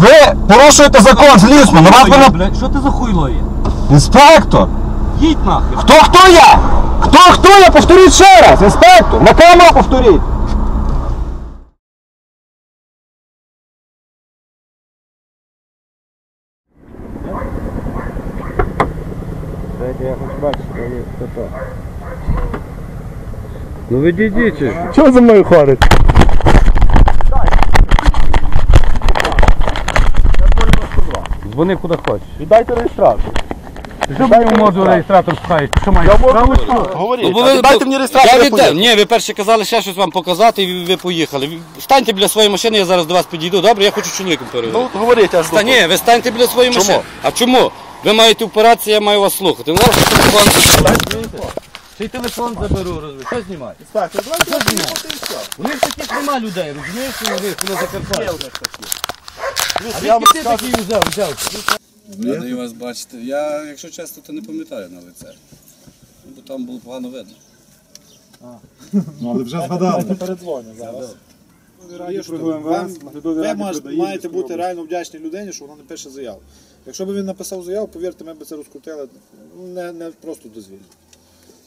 Ви порушуєте закон, злісно, на вас Хуйло, мене... блядь, Що ти за хуйло є? Інспектор! Їдь нахер. Хто хто я? Хто хто я? Повторіть ще раз, інспектор! На камеру повторіть! Дайте я хочу бачити, хто то. Ну відійдіть. же. Чого за мною ходить? Дзвони куди хочеш. Віддайте реєстрацію. Що мені можу реєстратор пхаєш? Що маєш право? Говоріть, Ну, а ви- віддайте мені Я реєстрацію. я віддам. Ні, ви перше казали ще щось вам показати, і ви поїхали. Станьте біля своєї машини, я зараз до вас підійду. Добре, я хочу з чоловіком переговорити. Ну, говоріть, я Та ні, ви станьте біля своєї Чому? машини. А чому? Ви маєте впиратися, я маю вас слухати. Ну, ось телефон. Заберу, розумієш. Що знімати? Інспектор, давайте знімати? У них таких нема людей, розумієш, що ви на Закарпатті. А Я вам скажу. взяв, взяв? Радий вас бачити. Я, якщо чесно, то не пам'ятаю на лице. Ну, Бо там було погано видно. Але вже згадали. передзвоню зараз. Вам- Ви маж- маєте бути реально вдячні людині, що вона не пише заяву. Якщо б він написав заяву, повірте, ми б це розкрутили ну, не, не просто дозвільно.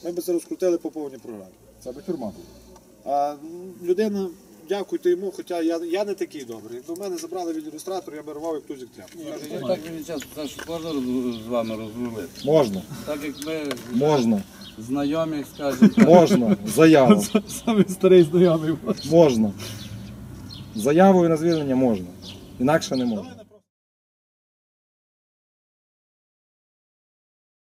Ми б це розкрутили по повній програмі. Це б тюрма була. А м, людина, дякуйте йому, хоча я, я не такий добрий. До мене забрали від ілюстратора, я би рвав як тузик тряпку. Так мені час, це ж можна роз- з вами розрулити. Можна, Так як ми можна, знайомі, скажімо, можна. Заяву. Самий старий знайомий. Можна. Заявою на звільнення можна. Інакше не можна.